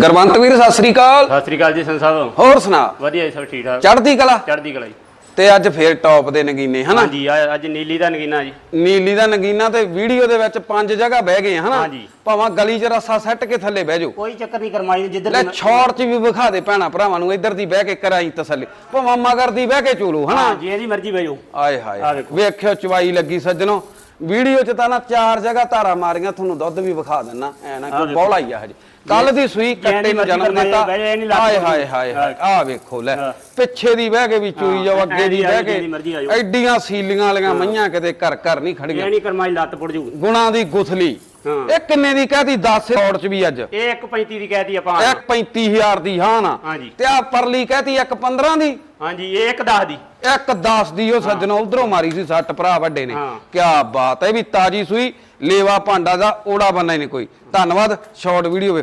ਗਰਵੰਤ ਵੀਰ ਸਤਿ ਸ੍ਰੀ ਅਕਾਲ। ਸਤਿ ਸ੍ਰੀ ਅਕਾਲ ਜੀ ਸੰਤ ਸਾਹਿਬ। ਹੋਰ ਸੁਣਾ। ਵਧੀਆ ਜੀ ਸਭ ਠੀਕ ਠਾਕ। ਚੜ੍ਹਦੀ ਕਲਾ? ਚੜ੍ਹਦੀ ਕਲਾ ਜੀ। ਤੇ ਅੱਜ ਫੇਰ ਟੌਪ ਦੇ ਨਗੀਨੇ ਹਨਾ? ਹਾਂਜੀ ਆ- ਅੱਜ ਨੀਲੀ ਦਾ ਨਗੀਨਾ ਜੀ। ਨੀਲੀ ਦਾ ਨਗੀਨਾ ਤੇ ਵੀਡੀਓ ਦੇ ਵਿੱਚ ਪੰਜ ਜਗ੍ਹਾ ਬਹਿ ਗਏ ਹਨਾ? ਹਾਂਜੀ। ਭਾਵਾਂ ਗਲੀ 'ਚ ਰੱਸਾ ਸੱਟ ਕੇ ਥੱਲੇ ਬਹਿ ਜਾਓ। ਕੋਈ ਚੱਕਰ ਨਹੀਂ ਕਰਮਾਈ ਜਿੱਧਰ ਲੈ ਛੋੜ 'ਚ ਵੀ ਵਿਖਾ ਦੇ ਭੈਣਾ ਭਰਾਵਾਂ ਨੂੰ ਇੱਧਰ ਦੀ ਬਹਿ ਕੇ ਕਰਾਈ ਤਸੱਲੀ। ਭਾਵਾਂ ਮਗਰ ਦੀ ਬਹਿ ਕੇ ਚੋਲੋ ਹਨਾ? ਹਾਂ ਜੀ ਇਹਦੀ ਮਰਜ਼ੀ ਬੈਜੋ ਆਏ ਆਹ ਹਾਏ ਵੇਖੋ। ਵੇਖਿਓ ਚਵਾਈ ਲੱਗੀ ਸੱਜਣੋ। ਵੀਡੀਓ 'ਚ ਤਾਂ ਨਾ ਚਾਰ ਜਗ੍ਹਾ ਧਾਰਾ ਮਾਰੀਆਂ ਤੁਹਾਨੂੰ ਦੁੱਧ ਵੀ ਵਿਖਾ ਦਿੰਨਾ ਐ ਨਾ ਕਿ। ਬੌਲਾ ਹੀ ਆ ਹਜੇ ਕੱਲ ਦੀ ਸੂਈ ਕੱਟੇ ਨੂੰ ਜਨਮ ਦਿੱਤਾ ਹਾਏ। ਹਾਏ ਹਾਏ ਆ ਵੇਖੋ ਲੈ। ਪਿੱਛੇ ਦੀ ਬਹਿ ਕੇ ਵੀ ਚੂਈ ਜਾਓ ਅੱਗੇ ਦੀ ਬਹਿ ਕੇ। ਐਡੀਆਂ ਸੀਲੀਆਂ ਵਾਲੀਆਂ ਮਈਆਂ ਕਿਤੇ ਘਰ ਘਰ ਨਹੀਂ ਖੜੀਆਂ ਇਹ ਨਹੀਂ ਕਰਮਾਈ ਲੱਤ ਪੁੱਟ ਜੂ ਗੁਣਾ ਦੀ ਗੁਥਲੀ। ਇਹ ਕਿੰਨੇ ਦੀ ਕਹਤੀ? 10 ਔੜ ਚ ਵੀ ਅੱਜ। ਇਹ 1.35 ਦੀ ਕਹਿਤੀ ਆਪਾਂ ਇੱਕ 35000 ਦੀ ਹਾਂ ਨਾ। ਹਾਂਜੀ। ਤੇ ਆ ਪਰਲੀ ਕਹਤੀ ਇੱਕ 15 ਦੀ? ਹਾਂਜੀ ਇਹ 1.10 ਦੀ। ਇੱਕ 10 ਦੀ ਉਹ ਸੱਜਣੋ ਉਧਰੋਂ ਮਾਰੀ ਸੀ ਸੱਟ ਭਰਾ ਵੱਡੇ ਨੇ। ਹਾਂ। ਕਿਆ ਬਾਤ ਹੈ ਇਹ ਵੀ ਤਾਜੀ ਸੂਈ। ਲੇਵਾ ਭਾਂਡਾ ਦਾ ਓੜਾ ਬੰਨਾ ਹੀ ਨਹੀਂ ਕੋਈ। ਧੰਨਵਾਦ ਸ਼ਾਰਟ ਵੀਡੀਓ